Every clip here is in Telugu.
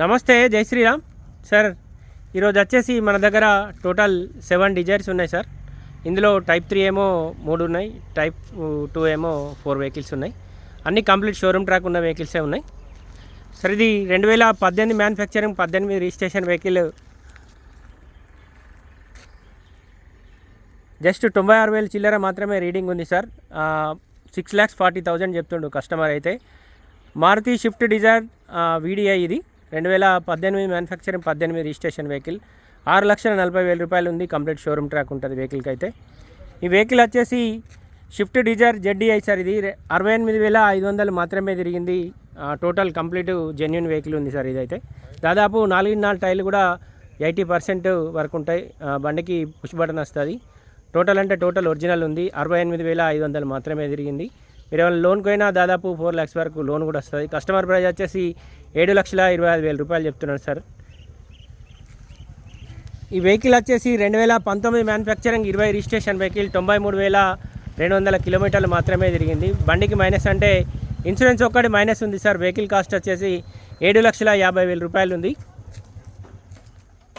నమస్తే జై శ్రీరామ్. సార్ ఈరోజు వచ్చేసి మన దగ్గర టోటల్ సెవెన్ డిజైర్స్ ఉన్నాయి సార్. ఇందులో టైప్ త్రీ ఏమో మూడు ఉన్నాయి టైప్ టూ ఏమో ఫోర్ వెహికల్స్ ఉన్నాయి. అన్ని కంప్లీట్ షోరూమ్ ట్రాక్ ఉన్న వెహికల్సే ఉన్నాయి. సార్ ఇది రెండు వేల పద్దెనిమిది మ్యానుఫ్యాక్చరింగ్ పద్దెనిమిది రిజిస్ట్రేషన్ వెహికల్ జస్ట్ తొంభై ఆరు వేల చిల్లర మాత్రమే రీడింగ్ ఉంది sir. Six lakhs forty thousand చెప్తుండు కస్టమర్ అయితే. మారుతి షిఫ్ట్ డిజైర్ వీడిఐ ఇది. రెండు వేల పద్దెనిమిది మ్యానుఫ్యాక్చరింగ్ పద్దెనిమిది రిజిస్ట్రేషన్ వెహికల్ ఆరు లక్షల నలభై వేల రూపాయలు ఉంది కంప్లీట్ షోరూమ్ ట్రాక్ ఉంటుంది వెహికల్కి అయితే. ఈ వెహికల్ వచ్చేసి షిఫ్ట్ డిజైర్ జెడ్డీఐ సార్ ఇది. అరవై ఎనిమిది వేల ఐదు వందలు మాత్రమే తిరిగింది. టోటల్ కంప్లీట్ జెన్యున్ వెహికల్ ఉంది సార్ ఇదైతే. దాదాపు నాలుగు నాలుగు టైర్లు కూడా ఎయిటీ పర్సెంట్ వరకు ఉంటాయి. ఆ, బండికి పుష్ బటన్ వస్తుంది. టోటల్ అంటే టోటల్ ఒరిజినల్ ఉంది. అరవై ఎనిమిది వేల ఐదు వందలు మాత్రమే తిరిగింది. మీరు ఏమైనా అయినా పోయినా దాదాపు ఫోర్ ల్యాక్స్ వరకు లోన్ కూడా వస్తుంది. కస్టమర్ ప్రైస్ వచ్చేసి ఏడు లక్షల ఇరవై ఐదు వేల రూపాయలు చెప్తున్నాడు సార్. ఈ వెహికల్ వచ్చేసి రెండు వేల పంతొమ్మిది మ్యానుఫ్యాక్చరింగ్ ఇరవై రిజిస్ట్రేషన్ వెహికల్ తొంభై మూడు వేల రెండు వందల కిలోమీటర్లు మాత్రమే తిరిగింది. బండికి మైనస్ అంటే ఇన్సూరెన్స్ ఒక్కటి మైనస్ ఉంది సార్. వెహికల్ కాస్ట్ వచ్చేసి ఏడు లక్షల యాభై వేల రూపాయలు ఉంది.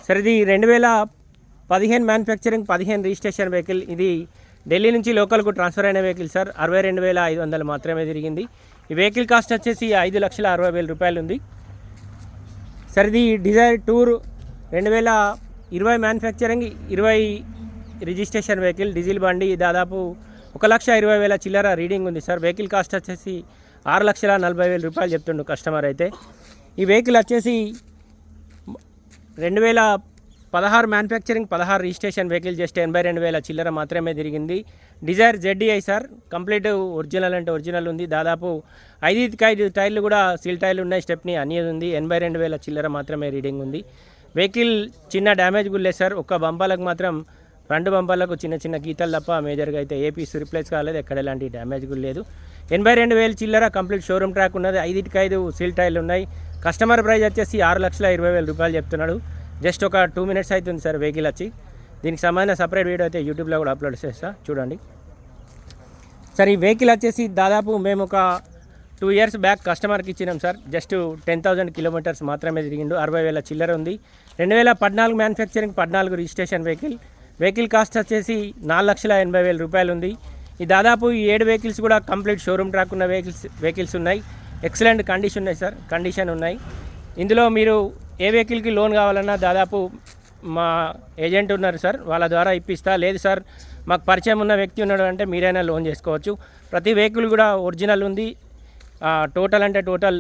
సార్ ఇది రెండు వేల పదిహేను మ్యానుఫ్యాక్చరింగ్ పదిహేను రిజిస్ట్రేషన్ వెహికల్. ఇది ఢిల్లీ నుంచి లోకల్కు ట్రాన్స్ఫర్ అయిన వెహికల్ సార్. అరవై రెండు వేల ఐదు వందలు మాత్రమే తిరిగింది. ఈ వెహికల్ కాస్ట్ వచ్చేసి ఐదు లక్షల అరవై వేల రూపాయలు ఉంది. సార్ ఇది డిజైర్ టూర్ రెండు వేల ఇరవై మ్యానుఫ్యాక్చరింగ్ ఇరవై రిజిస్ట్రేషన్ వెహికల్ డీజిల్ బండి దాదాపు ఒక లక్ష ఇరవై వేల చిల్లర రీడింగ్ ఉంది సార్. వెహికల్ కాస్ట్ వచ్చేసి ఆరు లక్షల నలభై వేల రూపాయలు చెప్తుండు కస్టమర్ అయితే. ఈ వెహికల్ వచ్చేసి రెండు వేల పదహారు మ్యానుఫ్యాక్చరింగ్ పదహారు రిజిస్ట్రేషన్ వెహికల్ జస్ట్ ఎనభై రెండు వేల చిల్లర మాత్రమే తిరిగింది. Dzire ZDI sir complete original అంటే ఒరిజినల్ ఉంది. దాదాపు ఐదు ఐదు టైర్లు కూడా సీల్ టైర్లు ఉన్నాయి. స్టెప్ని అనేది ఉంది. ఎనభై రెండు వేల చిల్లర మాత్రమే రీడింగ్ ఉంది. వెహికల్ చిన్న డ్యామేజ్ కూడా లేదు సార్ ఒక్క బంపాలకు మాత్రం రెండు బంపాలకు చిన్న చిన్న గీతలు తప్ప మేజర్గా అయితే ఏ పీస్ రిప్లేస్ కాలేదు. ఎక్కడ ఎలాంటి డ్యామేజ్ కూడా లేదు. ఎనభై రెండు వేల చిల్లర కంప్లీట్ షోరూమ్ ట్రాక్ ఉన్నది. ఐదుకి ఐదు సీల్ టైర్లు ఉన్నాయి. కస్టమర్ ప్రైస్ వచ్చేసి ఆరు లక్షల ఇరవై వేల రూపాయలు చెప్తున్నాడు. జస్ట్ ఒక టూ మినిట్స్ అవుతుంది సార్ వెహికల్ వచ్చి. దీనికి సంబంధించిన సపరేట్ వీడియో అయితే యూట్యూబ్లో కూడా అప్లోడ్ చేస్తా చూడండి. సార్ ఈ వెహికల్ వచ్చేసి దాదాపు మేము ఒక టూ ఇయర్స్ బ్యాక్ కస్టమర్కి ఇచ్చినాం sir. Just ten thousand kilometres మాత్రమే తిరిగిండు. అరవై వేల చిల్లర ఉంది. రెండు వేల పద్నాలుగు మ్యానుఫ్యాక్చరింగ్ పద్నాలుగు రిజిస్ట్రేషన్ వెహికల్ వెహికల్ కాస్ట్ వచ్చేసి నాలుగు లక్షల ఎనభై వేల రూపాయలు ఉంది. ఈ దాదాపు ఈ ఏడు వెహికల్స్ కూడా కంప్లీట్ షోరూమ్ ట్రాక్ ఉన్న వెహికల్స్ వెహికల్స్ ఉన్నాయి. ఎక్సలెంట్ కండిషన్ ఉన్నాయి సార్. కండిషన్ ఉన్నాయి. ఇందులో మీరు ఏ వెహికల్కి లోన్ కావాలన్నా దాదాపు మా ఏజెంట్ ఉన్నారు సార్ వాళ్ళ ద్వారా ఇప్పిస్తా. లేదు సార్ మాకు పరిచయం ఉన్న వ్యక్తి ఉన్నాడు అంటే మీరైనా లోన్ చేసుకోవచ్చు. ప్రతి వెహికల్ కూడా ఒరిజినల్ ఉంది. టోటల్ అంటే టోటల్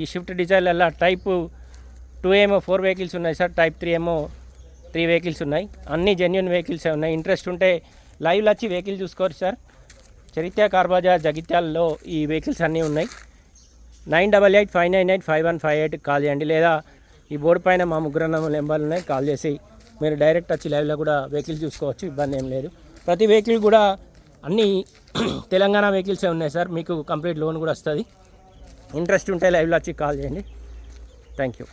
ఈ షిఫ్ట్ డిజైర్లలో టైప్ టూ ఏమో ఫోర్ వెహికల్స్ ఉన్నాయి సార్ టైప్ త్రీ ఏమో త్రీ వెహికల్స్ ఉన్నాయి. అన్ని జెన్యున్ వెహికల్సే ఉన్నాయి. ఇంట్రెస్ట్ ఉంటే లైవ్లో వచ్చి వెహికల్ చూసుకోవచ్చు సార్. చరిత్ర కార్బాజా జగిత్యాలలో ఈ వెహికల్స్ అన్నీ ఉన్నాయి. Nine double eight five nine eight five one five eight call చేయండి. లేదా ఈ బోర్డు పైన మా ముగ్గురు నెంబర్లు ఉన్నాయి కాల్ చేసి మీరు డైరెక్ట్ వచ్చి లైవ్లో కూడా వెహికల్ చూసుకోవచ్చు ఇబ్బంది ఏం లేదు. ప్రతి వెహికల్ కూడా అన్నీ తెలంగాణ వెహికల్సే ఉన్నాయి సార్? మీకు కంప్లీట్ లోన్ కూడా వస్తుంది. ఇంట్రెస్ట్ ఉంటే లైవ్లో వచ్చి కాల్ చేయండి. Thank you.